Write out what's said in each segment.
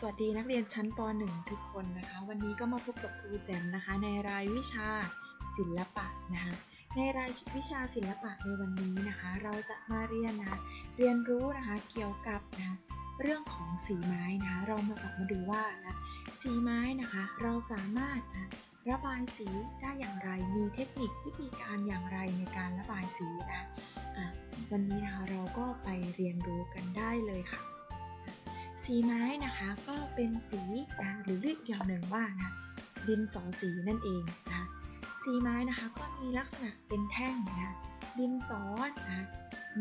สวัสดีนักเรียนชั้นป .1 ทุกคนนะคะ วันนี้ก็มาพบกับครูแจมนะคะ ในรายวิชาศิลปะนะคะในรายวิชาศิลปะในวันนี้นะคะ เราจะมาเรียนนะเรียนรู้นะคะเกี่ยวกับนะเรื่องของสีไม้นะคะเรามาจับมาดูว่านะสีไม้นะคะเราสามารถนะระบายสีได้อย่างไรมีเทคนิควิธีการอย่างไรในการระบายสีนะะวันนี้นะคะเราก็ไปเรียนรู้กันได้เลยค่ะ สีไม้นะคะก็เป็นสีนะหรือเรียกอย่างหนึ่งว่านะดินสอสีนั่นเองนะสีไม้นะคะก็มีลักษณะเป็นแท่งนะดินสอนะ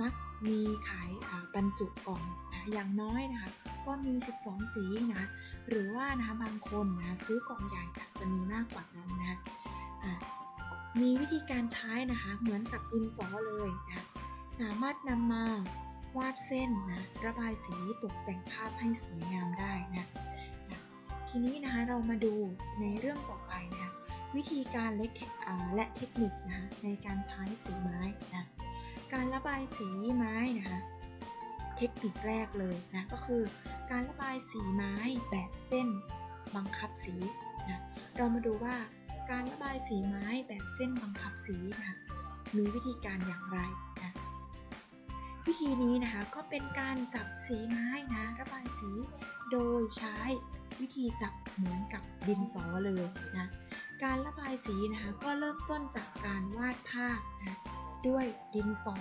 มักมีขายบรรจุกล่องนะอย่างน้อยนะคะก็มี 12 สีนะหรือว่านะคะบางคนนะซื้อกล่องใหญ่จจะมีมากกว่านั้นนะะมีวิธีการใช้นะคะเหมือนกับดินสอเลยนะสามารถนำมา วาดเส้นนะระบายสีตกแต่งภาพให้สวยงามได้นะนะทีนี้นะคะเรามาดูในเรื่องต่อไปนะวิธีการเล็กและเทคนิคนะในการใช้สีไม้นะการระบายสีไม้นะคะเทคนิคแรกเลยนะก็คือ การระบายสีไม้แบบเส้นบังคับสีนะเรามาดูว่าการระบายสีไม้แบบเส้นบังคับสีนะมีวิธีการอย่างไรนะ วิธีนี้นะคะก็เป็นการจับสีไม้นะระบายสีโดยใช้วิธีจับเหมือนกับดินสอเลยนะการระบายสีนะคะก็เริ่มต้นจากการวาดภาพนะด้วยดินสอ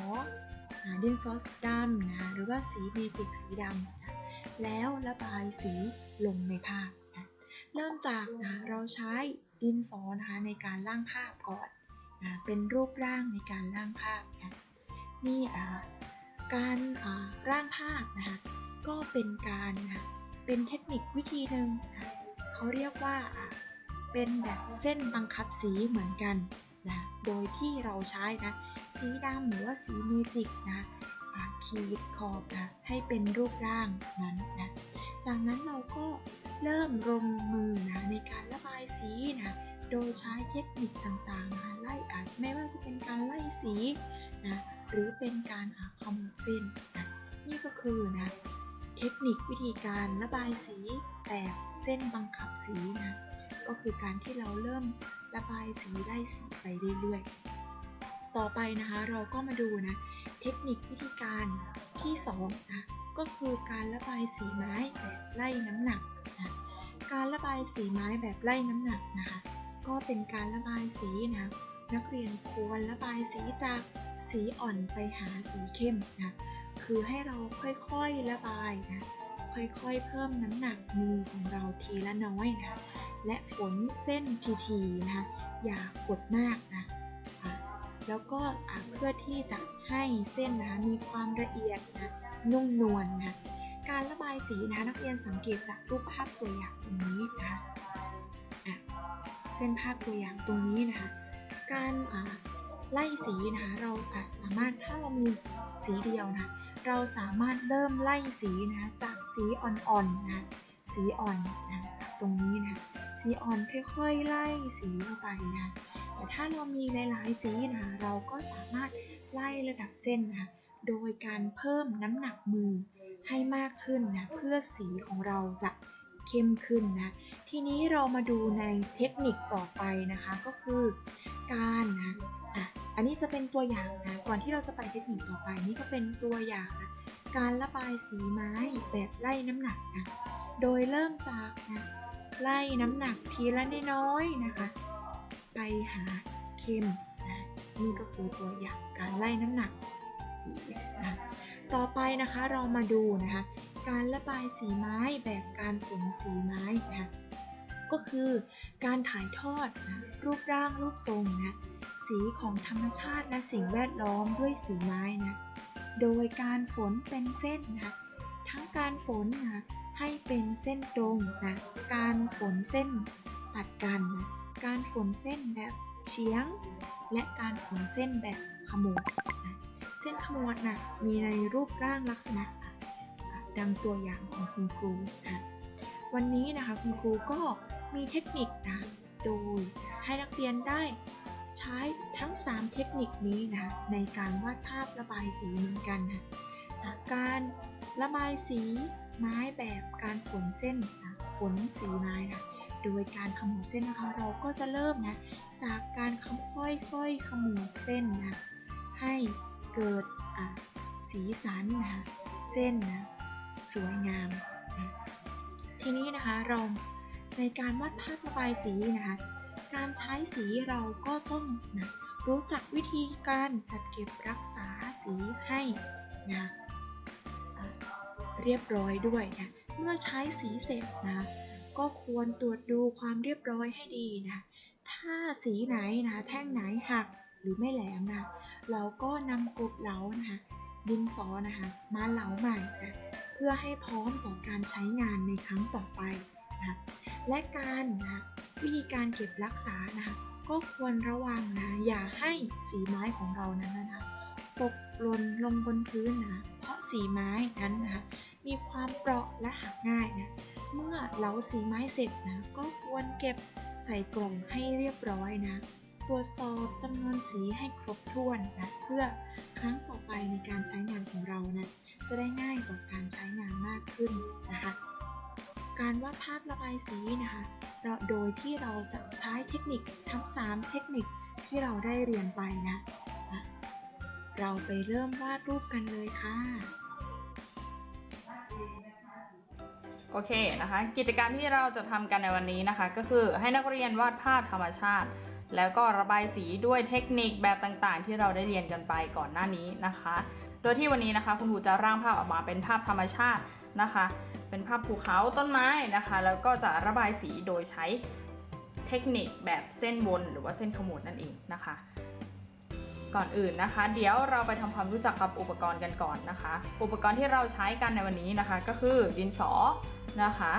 ดินสอดำนะหรือว่าสีเมจิกสีดำนะแล้วระบายสีลงในภาพนะเริ่มจากนะเราใช้ดินสอนะคะในการร่างภาพก่อนนะเป็นรูปร่างในการร่างภาพนะนี่า การร่างภาพนะคะก็เป็นการเป็นเทคนิควิธีหนึ่งนะเขาเรียกว่าเป็นแบบเส้นบังคับสีเหมือนกันนะโดยที่เราใช้นะสีดำหรือว่าสีเมจิกนะขีดขอบนะให้เป็นรูปร่างนั้นนะจากนั้นเราก็เริ่มลงมือนะในการระบายสีนะโดยใช้เทคนิคต่างๆนะไล่อาจไม่ว่าจะเป็นการไล่สีนะ หรือเป็นการขมวดเส้นนะนี่ก็คือนะเทคนิควิธีการระบายสีแบบเส้นบังคับสีนะก็คือการที่เราเริ่มระบายสีไล่สีไปเรื่อยๆ ต่อไปนะคะเราก็มาดูนะเทคนิควิธีการที่2นะก็คือการระบายสีไม้แบบไล่น้ำหนักนะการระบายสีไม้แบบไล่น้ำหนักนะคะก็เป็นการระบายสีนะนักเรียนควรระบายสีจาก สีอ่อนไปหาสีเข้มนะคือให้เราค่อยๆระบายนะค่อยๆเพิ่มน้ำหนักมือของเราทีละน้อยนะและฝนเส้นทีๆนะคะอย่ากดมากนะแล้วก็เพื่อที่จะให้เส้นนะคะมีความละเอียดนะนุ่มนวลนะการระบายสีนะคะนักเรียนสังเกตจากรูปภาพตัวอย่างตรงนี้นะคะเส้นภาพตัวอย่างตรงนี้นะคะการ ไล่สีนะคะเราสามารถถ้าเรามีสีเดียวนะเราสามารถเริ่มไล่สีนะจากสีอ่อนๆนะสีอ่อนนะจากตรงนี้นะสีอ่อนค่อยๆไล่สีลงไปนะแต่ถ้าเรามีหลายๆสีนะเราก็สามารถไล่ระดับเส้นนะโดยการเพิ่มน้ำหนักมือให้มากขึ้นนะเพื่อสีของเราจะเข้มขึ้นนะทีนี้เรามาดูในเทคนิคต่อไปนะคะก็คือการนะ อะอันนี้จะเป็นตัวอย่างนะ ก่อนที่เราจะไปเทคนิคต่อไปนี่ก็เป็นตัวอย่างนะการระบายสีไม้แบบไล่น้ำหนักนะ โดยเริ่มจากนะไล่น้ำหนักทีละน้อยๆนะคะ ไปหาเข้มนะนี่ก็คือตัวอย่างการไล่น้ำหนักสีนะต่อไปนะคะเรามาดูนะคะ การระบายสีไม้แบบการฝนสีไม้นะก็คือการถ่ายทอดนะรูปร่างรูปทรงนะ สีของธรรมชาติและสิ่งแวดล้อมด้วยสีไม้นะ โดยการฝนเป็นเส้นนะ ทั้งการฝนนะให้เป็นเส้นตรงนะ การฝนเส้นตัดกันนะการฝนเส้นแบบเฉียง และการฝนเส้นแบบขมวดนะเส้นขมวดนะมีในรูปร่างลักษณะ ดังตัวอย่างของคุณครูนะวันนี้นะคะคุณครูก็มีเทคนิคนะโดยให้นักเรียนได้ ใช้ทั้ง 3 เทคนิคนี้นะในการวาดภาพระบายสีเหมือนกันนะการระบายสีไม้แบบการฝนเส้นนะฝนสีไม้นะโดยการขมวดเส้นนะคะ เราก็จะเริ่มนะจากการค่อยๆขมวดเส้นนะให้เกิดสีสันนะคะเส้นนะสวยงามนะทีนี้นะคะเราในการวาดภาพระบายสีนะคะ การใช้สีเราก็ต้องนะรู้จักวิธีการจัดเก็บรักษาสีให้นะะเรียบร้อยด้วยนะเมื่อใช้สีเสร็จนะก็ควรตรวจดูความเรียบร้อยให้ดีนะถ้าสีไหนนะแท่งไหนหักหรือไม่แหลมนะเราก็นำกบเหลานะคะดินสอนะคะมาเหลาใหม่นะเพื่อให้พร้อมต่อการใช้งานในครั้งต่อไป นะและการนะวิธีการเก็บรักษานะก็ควรระวังนะอย่าให้สีไม้ของเรานั้นนะคะตกหล่นลงบนพื้นนะเพราะสีไม้นั้นนะคะมีความเปราะและหักง่ายนะเมื่อเหลาสีไม้เสร็จนะก็ควรเก็บใส่กล่องให้เรียบร้อยนะตรวจสอบจำนวนสีให้ครบถ้วนนะเพื่อครั้งต่อไปในการใช้งานของเรานะจะได้ง่ายต่อการใช้งานมากขึ้นนะคะ การวาดภาพระบายสีนะคะเราโดยที่เราจะใช้เทคนิคทั้ง 3 เทคนิคที่เราได้เรียนไปนะอะเราไปเริ่มวาดรูปกันเลยค่ะโอเคนะคะ กิจกรรมที่เราจะทำกันในวันนี้นะคะ ก็คือให้นักเรียนวาดภาพธรรมชาติ แล้วก็ระบายสีด้วยเทคนิคแบบต่างๆ ที่เราได้เรียนกันไปก่อนหน้านี้นะคะ โดยที่วันนี้นะคะ คุณครูจะร่างภาพออกมาเป็นภาพธรรมชาติ นะคะ เป็นภาพภูเขาต้นไม้นะคะ แล้วก็จะระบายสีโดยใช้เทคนิคแบบเส้นวนหรือว่าเส้นขมวดนั่นเองนะคะ ก่อนอื่นนะคะ เดี๋ยวเราไปทำความรู้จักกับอุปกรณ์กันก่อนนะคะ อุปกรณ์ที่เราใช้กันในวันนี้นะคะ ก็คือดินสอนะคะ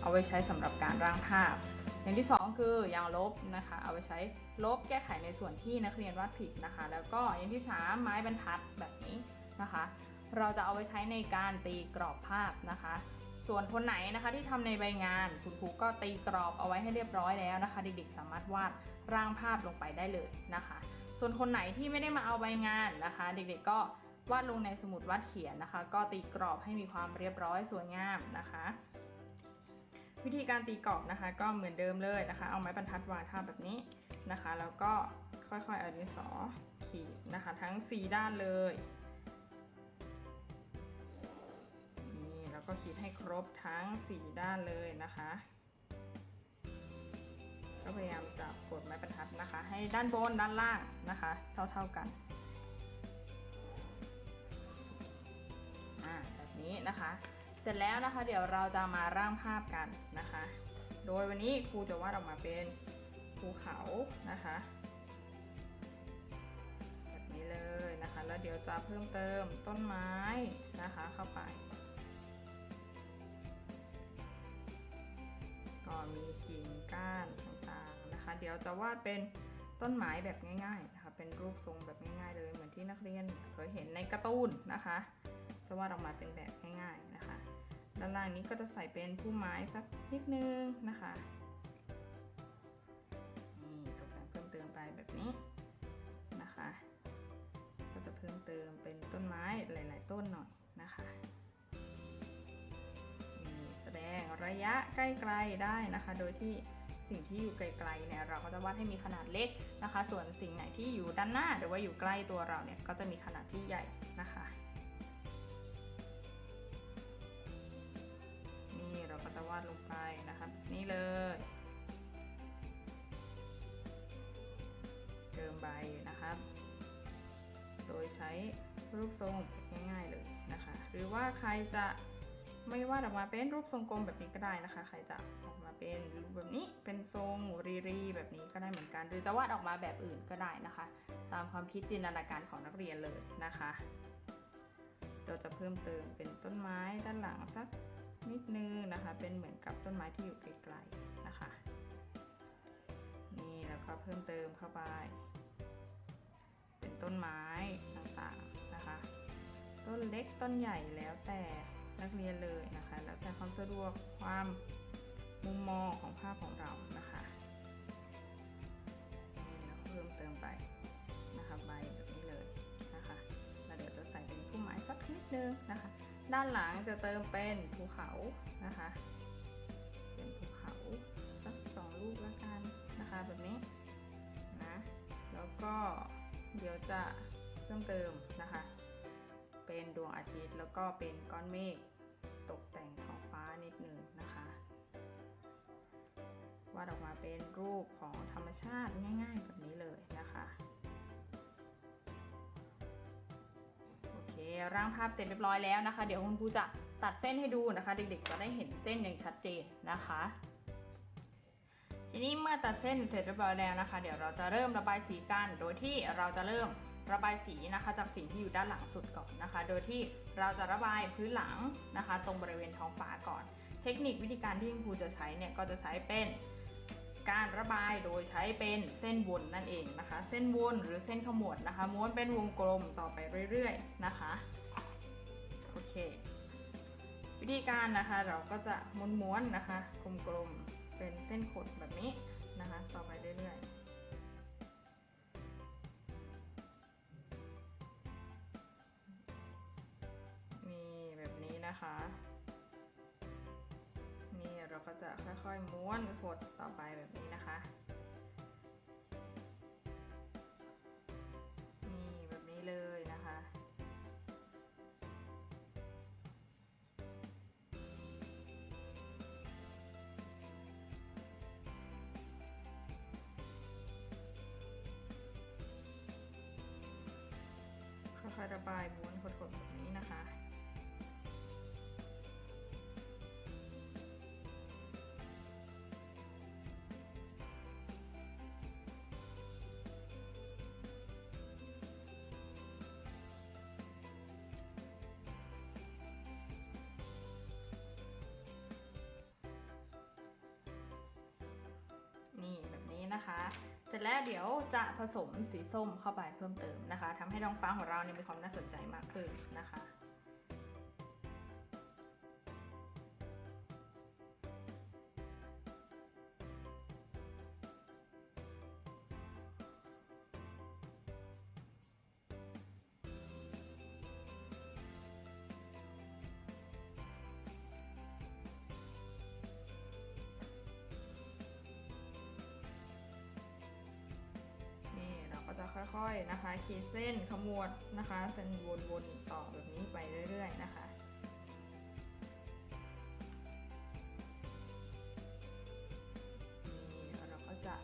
เอาไว้ใช้สำหรับการร่างภาพ อย่างที่สองคือยางลบนะคะ เอาไว้ใช้ลบแก้ไขในส่วนที่นักเรียนวาดผิดนะคะ แล้วก็อย่างที่สามไม้บรรทัดแบบนี้นะคะ เราจะเอาไว้ใช้ในการตีกรอบภาพนะคะ ส่วนคนไหนนะคะที่ทำในใบงานคุณครูก็ตีกรอบเอาไว้ให้เรียบร้อยแล้วนะคะ เด็กๆสามารถวาดร่างภาพลงไปได้เลยนะคะ ส่วนคนไหนที่ไม่ได้มาเอาใบงานนะคะ เด็กๆก็วาดลงในสมุดวาดเขียนนะคะ ก็ตีกรอบให้มีความเรียบร้อยสวยงามนะคะ วิธีการตีกรอบนะคะ ก็เหมือนเดิมเลยนะคะ เอาไม้บรรทัดวางท่าแบบนี้นะคะ แล้วก็ค่อยๆเอาดินสอขีดนะคะ ทั้ง 4 ด้านเลย ก็ขีดให้ครบทั้ง 4 ด้านเลยนะคะ ก็พยายามจะกดไม้บรรทัดนะคะ ให้ด้านบนด้านล่างนะคะ เท่าๆกันอ่าแบบนี้นะคะ เสร็จแล้วนะคะ เดี๋ยวเราจะมาร่างภาพกันนะคะ โดยวันนี้ครูจะวาดออกมาเป็นภูเขานะคะแบบนี้เลยนะคะ แล้วเดี๋ยวจะเพิ่มเติมต้นไม้นะคะเข้าไป ก็มีกิ่งก้านต่างๆนะคะ เดี๋ยวจะวาดเป็นต้นไม้แบบง่ายๆนะคะ เป็นรูปทรงแบบง่ายๆ เลยเหมือนที่นักเรียนเคยเห็นในการ์ตูนนะคะ จะวาดออกมาเป็นแบบง่ายๆนะคะ ด้านล่างนี้ก็จะใส่เป็นพุ่มไม้สักนิดนึงนะคะนี่ตกแต่งเพิ่มเติมไปแบบนี้นะคะ ก็จะเพิ่มเติมเป็นต้นไม้หลาย ๆ ต้นหน่อยนะคะ ระยะใกล้ๆได้นะคะ โดยที่สิ่งที่อยู่ไกลๆเนี่ยเราก็จะวาดให้มีขนาดเล็กนะคะ ส่วนสิ่งไหนที่อยู่ด้านหน้าหรือว่าอยู่ใกล้ตัวเราเนี่ยก็จะมีขนาดที่ใหญ่นะคะนี่เราก็จะวาดลงไปนะคะนี่เลยเติมใบนะครับ โดยใช้รูปทรงง่ายๆเลยนะคะ หรือว่าใครจะ ไม่วาดออกมาเป็นรูปทรงกลมแบบนี้ก็ได้นะคะ ใครจะออกมาเป็นรูปแบบนี้ เป็นทรงรีรีๆแบบนี้ก็ได้เหมือนกัน หรือจะวาดออกมาแบบอื่นก็ได้นะคะ ตามความคิดจินตนาการของนักเรียนเลยนะคะ เราจะเพิ่มเติมเป็นต้นไม้ด้านหลังสักนิดนึงนะคะ เป็นเหมือนกับต้นไม้ที่อยู่ไกลๆนะคะ นี่แล้วก็เพิ่มเติมเข้าไป เป็นต้นไม้ต่างๆนะคะ ต้นเล็กต้นใหญ่แล้วแต่ นักเรียนเลยนะคะ แล้วแต่ความสะดวกความมุมมองของภาพของเรานะคะเราเพิ่มเติมไปนะคะใบแบบนี้เลยนะคะแล้วเดี๋ยวจะใส่เป็นพุ่มไม้สักนิดนึงนะคะ ด้านหลังจะเติมเป็นภูเขานะคะ เป็นภูเขาสักสองลูกล้วกันนะคะแบบนี้นะแล้วก็เดี๋ยวจะเพิ่มเติมนะคะ เป็นดวงอาทิตย์แล้วก็เป็นก้อนเมฆ ตกแต่งท้องฟ้านิดนึงนะคะวาดออกมาเป็นรูปของธรรมชาติง่ายๆแบบนี้เลยนะคะโอเคร่างภาพเสร็จเรียบร้อยแล้วนะคะ เดี๋ยวคุณครูจะตัดเส้นให้ดูนะคะ เด็กๆจะได้เห็นเส้นอย่างชัดเจนนะคะ ทีนี้เมื่อตัดเส้นเสร็จเรียบร้อยแล้วนะคะ เดี๋ยวเราจะเริ่มระบายสีกันโดยที่เราจะเริ่ม ระบายสีนะคะจากสิ่งที่อยู่ด้านหลังสุดก่อนนะคะ โดยที่เราจะระบายพื้นหลังนะคะ ตรงบริเวณท้องฟ้าก่อน เทคนิควิธีการที่คุณครูจะใช้เนี่ยก็จะใช้เป็นการระบายโดยใช้เป็นเส้นวนนั่นเองนะคะ เส้นวนหรือเส้นขมวดนะคะ ม้วนเป็นวงกลมต่อไปเรื่อยๆนะคะโอเค วิธีการนะคะเราก็จะม้วนๆนะคะกลมๆเป็นเส้นขดแบบนี้นะคะ ต่อไปเรื่อยๆ นะคะนี่เราก็จะค่อยๆม้วนกดต่อไปแบบนี้นะคะนี่แบบนี้เลยนะคะค่อยๆระบายม้วนกดๆ สร็จแล้วเดี๋ยวจะผสมสีส้มเข้าไปเพิ่มเติมนะคะทำให้ท้องฟ้าของเราเนี่ยมีความน่าสนใจมากขึ้นนะคะ ค่อยนะคะ ขีดเส้นขมวดนะคะเส้นวนๆต่อแบบนี้ไปเรื่อย ๆ นะคะนี่เราก็จะ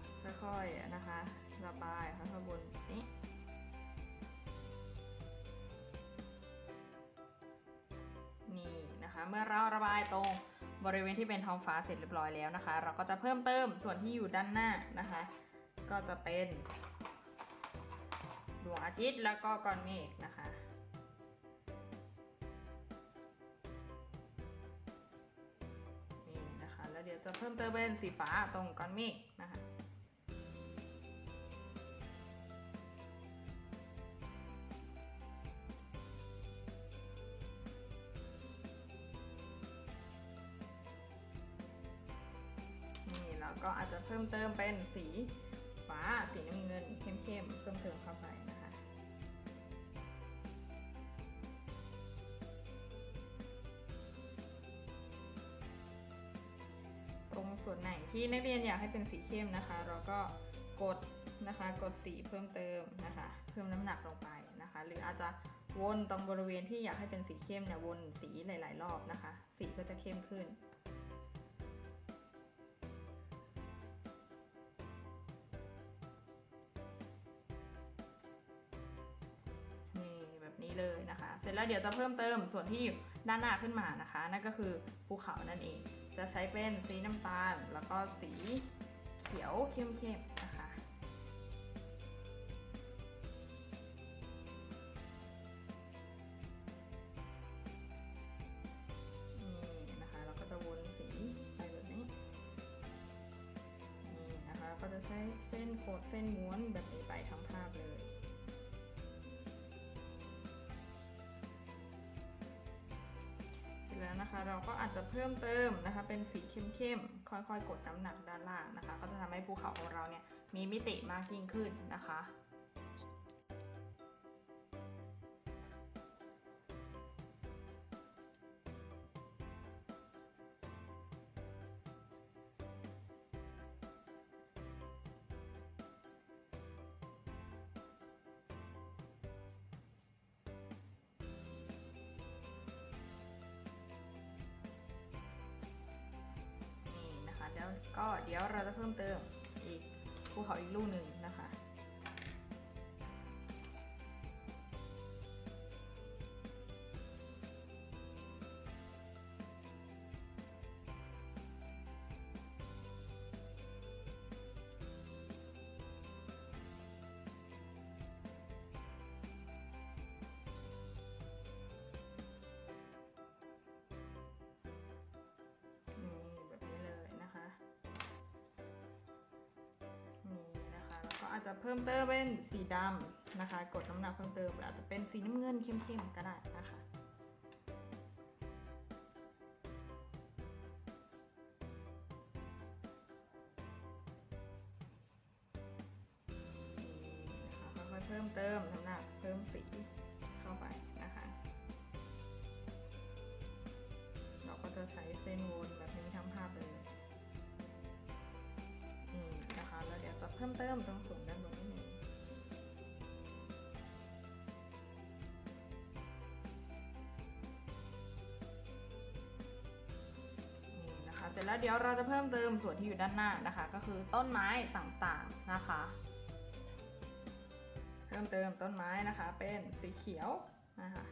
ค่อยๆนะคะระบายค่อยๆวนแบบนี้นี่นะคะเมื่อเราระบายตรงบริเวณที่เป็นท้องฟ้าเสร็จเรียบร้อยแล้วนะคะ เราก็จะเพิ่มเติมส่วนที่อยู่ด้านหน้านะคะ ก็จะเป็น ดวงอาทิตย์แล้วก็ก้อนเมฆนะคะ นี่นะคะ แล้วเดี๋ยวจะเพิ่มเติมเป็นสีฟ้าตรงก้อนเมฆนะคะนี่แล้วก็อาจจะเพิ่มเติมเป็นสีฟ้าสีน้ำเงินเข้มๆเพิ่มเติมเข้าไป วนไหนที่นักเรียนอยากให้เป็นสีเข้มนะคะ เราก็กดนะคะกดสีเพิ่มเติมนะคะ เพิ่มน้ำหนักลงไปนะคะ หรืออาจจะวนตรงบริเวณที่อยากให้เป็นสีเข้มเนี่ยวนสีหลาย ๆ รอบนะคะ สีก็จะเข้มขึ้นนี่แบบนี้เลยนะคะ เสร็จแล้วเดี๋ยวจะเพิ่มเติมส่วนที่ด้านหน้าขึ้นมานะคะ นั่นก็คือภูเขานั่นเอง จะใช้เป็นสีน้ำตาล แล้วก็สีเขียวเข้มๆนะคะ นี่นะคะ เราก็จะวนสีไปแบบนี้ นี่นะคะ ก็จะใช้เส้นโคดเส้นม้วนแบบนี้ไปทั้งภาพเลย เสร็จแล้วนะคะเราก็อาจจะเพิ่มเติมนะคะ เป็นสีเข้มๆ ค่อยๆ กดน้ำหนักด้านล่างนะคะ ก็จะทำให้ภูเขาของเราเนี่ยมีมิติมากยิ่งขึ้นนะคะ ก็เดี๋ยวเราจะเพิ่มเติมอีกภูเขาอีกลูกหนึ่ง จะเพิ่มเติมเป็นสีดำนะคะ กดน้ำหนักเพิ่มเติมหรืออาจจะเป็นสีน้ำเงินเข้มๆก็ได้นะคะค่อยๆเพิ่มเติมน้ำหนักเพิ่มสีเข้าไปนะคะเราก็จะใช้เส้นวนแบบนี้ทั้งภาพเลยนี่นะคะ แล้วเดี๋ยวจะเพิ่มเติมตรงสูงด้าน สร็จแล้วเดี๋ยวเราจะเพิ่มเติมส่วนที่อยู่ด้านหน้านะคะ ก็คือต้นไม้ต่างๆนะคะ เพิ่มเติมต้นไม้นะคะเป็นสีเขียวนะคะ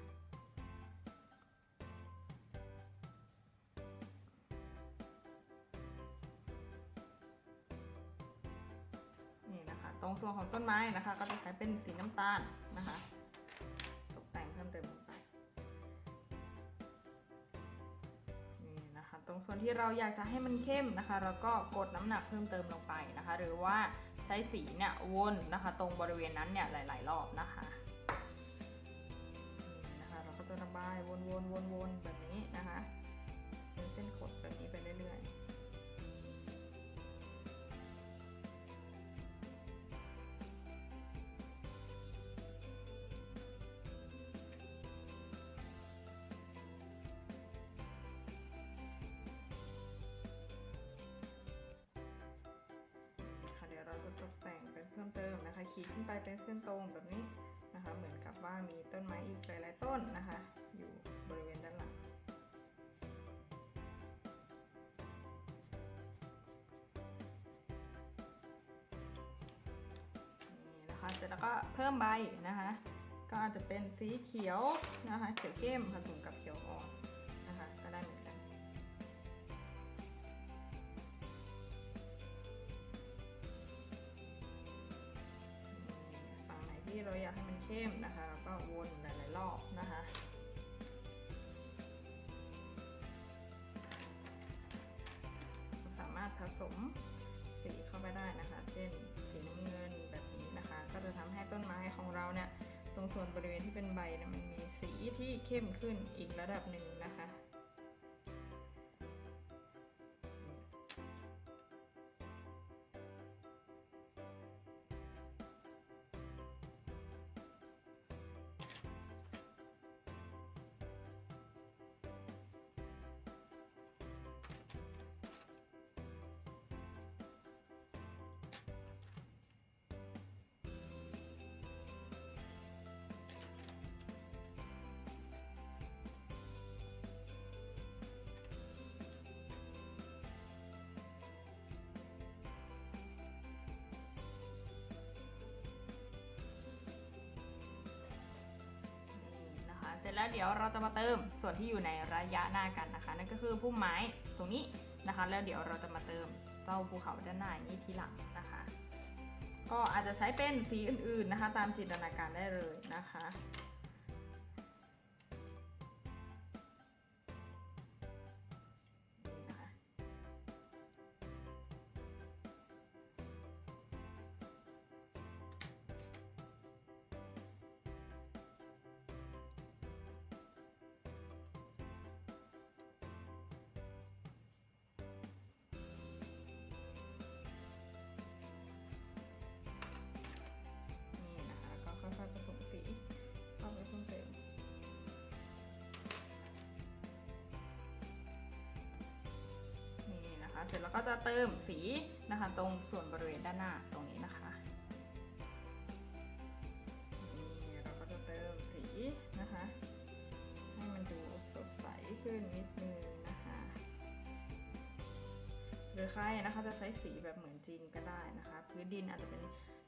นี่นะคะ ตรงส่วนของต้นไม้นะคะ ก็จะใช้เป็นสีน้ำตาลนะคะ ตรงส่วนที่เราอยากจะให้มันเข้มนะคะเราก็กดน้ำหนักเพิ่มเติมลงไปนะคะ หรือว่าใช้สีเนี่ยวนนะคะ ตรงบริเวณนั้นเนี่ยหลาย ๆ รอบนะคะนี่นะคะเราก็จะระบายวนๆวนๆแบบนี้นะคะเป็นเส้นขดแบบนี้ไปเรื่อยๆ พิ่มเติมนะคะขีดขึ้นไปเป็นเส้นตรงแบบนี้นะคะ เหมือนกับว่ามีต้นไม้อีกหลายๆต้นนะคะ อยู่บริเวณด้านหลังนี่นะคะเสร็จแล้วก็เพิ่มใบนะคะ ก็อาจจะเป็นสีเขียวนะคะ เขียวเข้มผสมกับเขียวอ่อน อบนะคะสามารถผสมสีเข้าไปได้นะคะ เช่นสีน้ำเงินแบบนี้นะคะ ก็จะทำให้ต้นไม้ของเราเนี่ยตรงส่วนบริเวณที่เป็นใบเนี่ยมันมีสีที่เข้มขึ้นอีกระดับหนึ่งนะคะ จแล้วเดี๋ยวเราจะมาเติมส่วนที่อยู่ในระยะหน้ากันนะคะ นั่นก็คือพุ่มไม้ตรงนี้นะคะ แล้วเดี๋ยวเราจะมาเติมเจ้าภูเขาด้านหน้านี้ทีหลังนะคะ ก็อาจจะใช้เป็นสีอื่นๆนะคะ ตามจินตนาการได้เลยนะคะ เสร็จแล้วก็จะเติมสีนะคะ ตรงส่วนบริเวณด้านหน้าตรงนี้นะคะนี่เราก็จะเติมสีนะคะ ให้มันดูสดใสขึ้นนิดนึงนะคะหรือใครนะคะจะใช้สีแบบเหมือนจีนก็ได้นะคะ พื้นดินอาจจะเป็น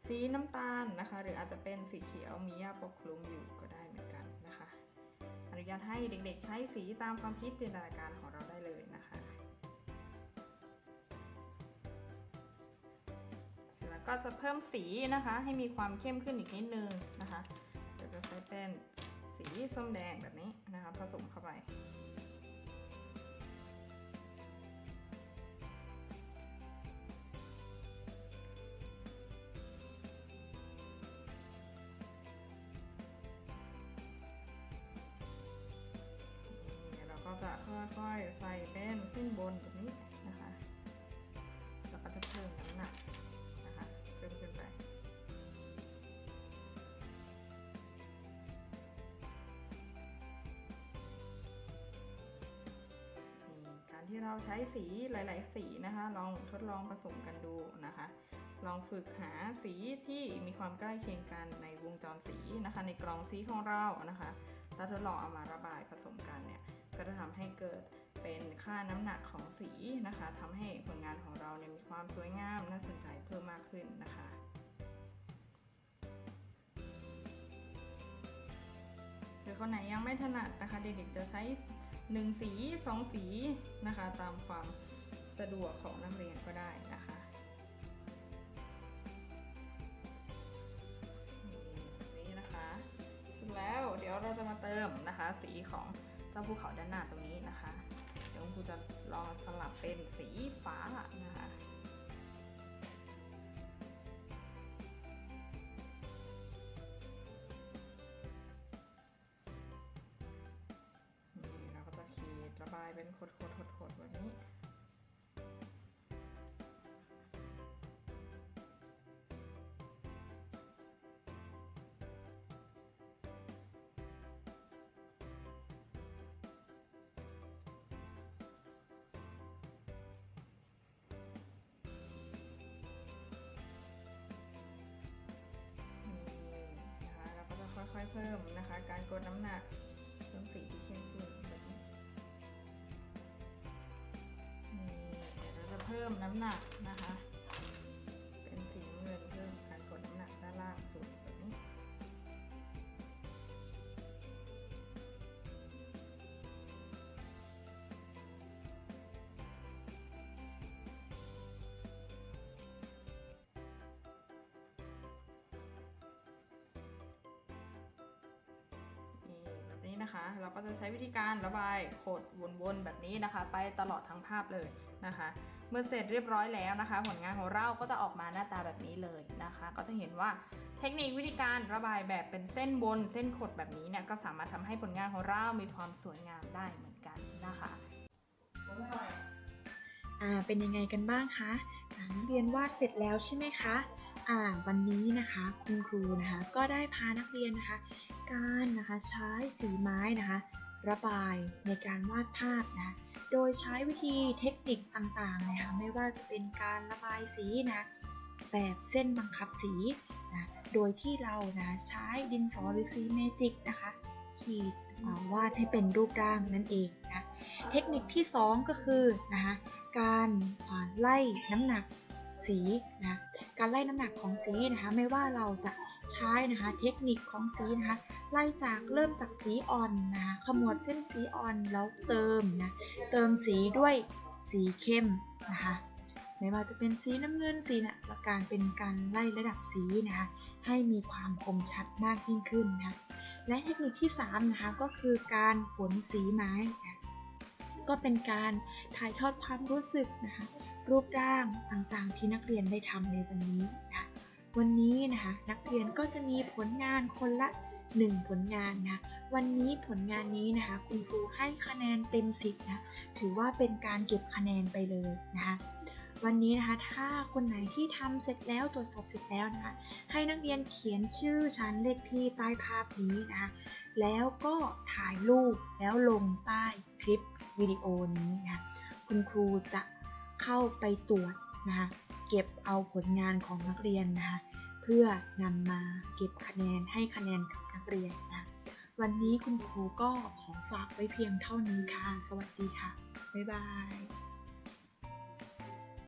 สีน้ำตาลนะคะ หรืออาจจะเป็นสีเขียวมีหญ้าปกคลุมอยู่ก็ได้เหมือนกันนะคะ อนุญาตให้เด็กๆใช้สีตามความคิดจินตนาการของเราได้เลยนะคะ ก็จะเพิ่มสีนะคะ ให้มีความเข้มขึ้นอีกนิดนึงนะคะเดี๋ยวจะใช้เป็นสีส้มแดงแบบนี้นะคะผสมเข้าไปก็จะค่อยๆใส่เป็นขึ้นบนแบบ ที่เราใช้สีหลาย ๆ สีนะคะ ลองทดลองผสมกันดูนะคะ ลองฝึกหาสีที่มีความใกล้เคียงกันในวงจรสีนะคะ ในกล่องสีของเรานะคะถ้าทดลองเอามาระบายผสมกันเนี่ยก็จะทำให้เกิดเป็นค่าน้ำหนักของสีนะคะทำให้ผลงานของเราเนี่ยมีความสวยงามน่าสนใจเพิ่มมากขึ้นนะคะหรือคนไหนยังไม่ถนัดนะคะเด็กๆจะใช้ หนึ่งสีสองสีนะคะ ตามความสะดวกของนักเรียนก็ได้นะคะนี่นะคะเสร็จแล้วเดี๋ยวเราจะมาเติมนะคะ สีของเจ้าภูเขาด้านหน้าตรงนี้นะคะ เดี๋ยวคุณครูจะลองสลับเป็นสีฟ้านะคะ ดๆๆๆแบบนี้นี่นะคะเราก็จะค่อยๆเพิ่มนะคะ การกดน้ำหนัก เพิ่มน้ำหนักนะคะ เป็นสีเงินเพิ่มการกดน้ำหนักด้านล่างสุดแบบนี้นี่แบบนี้นะคะเราก็จะใช้วิธีการระบายขดวนๆแบบนี้นะคะ ไปตลอดทั้งภาพเลยนะคะ เมื่อเสร็จเรียบร้อยแล้วนะคะ ผลงานของเราก็จะออกมาหน้าตาแบบนี้เลยนะคะ ก็จะเห็นว่าเทคนิควิธีการระบายแบบเป็นเส้นบนเส้นขดแบบนี้เนี่ยก็สามารถทำให้ผลงานของเรา มีความสวยงามได้เหมือนกันนะคะอ่าเป็นยังไงกันบ้างคะนักเรียนวาดเสร็จแล้วใช่ไหมคะอ่าวันนี้นะคะคุณครูนะคะก็ได้พานักเรียนนะคะ การนะคะใช้สีไม้นะคะ ระบายในการวาดภาพนะ โดยใช้วิธีเทคนิคต่างๆนะคะไม่ว่าจะเป็นการระบายสีนะแบบเส้นบังคับสีนะโดยที่เรานะใช้ดินสอหรือสีเมจิกนะคะขีดวาดให้เป็นรูปร่างนั่นเองนะเทคนิคที่ 2 ก็คือนะคะการไล่น้ำหนักสีนะการไล่น้ำหนักของสีนะคะไม่ว่าเราจะ ใช้นะคะเทคนิคของสีนะคะไล่จากเริ่มจากสีอ่อนนะคะขมวดเส้นสีอ่อนแล้วเติมนะเติมสีด้วยสีเข้มนะคะไม่ว่าจะเป็นสีน้ำเงินสีนะและการเป็นการไล่ระดับสีนะคะให้มีความคมชัดมากยิ่งขึ้นนะและเทคนิคที่3นะคะก็คือการฝนสีไม้นะก็เป็นการถ่ายทอดความรู้สึกนะคะรูปร่างต่างๆ ที่นักเรียนได้ทำในวันนี้นะ วันนี้นะคะนักเรียนก็จะมีผลงานคนละ 1 ผลงานนะวันนี้ผลงานนี้นะคะคุณครูให้คะแนนเต็ม10นะถือว่าเป็นการเก็บคะแนนไปเลยนะคะวันนี้นะคะถ้าคนไหนที่ทำเสร็จแล้วตรวจสอบเสร็จแล้วนะคะ ให้นักเรียนเขียนชื่อชั้นเลขที่ใต้ภาพนี้นะคะแล้วก็ถ่ายรูปแล้วลงใต้คลิปวิดีโอนี้นะคุณครูจะเข้าไปตรวจนะคะ เก็บเอาผลงานของนักเรียนนะคะเพื่อนำมาเก็บคะแนนให้คะแนนกับนักเรียนนะวันนี้คุณครูก็ขอฝากไว้เพียงเท่านี้ค่ะ สวัสดีค่ะ บ๊ายบาย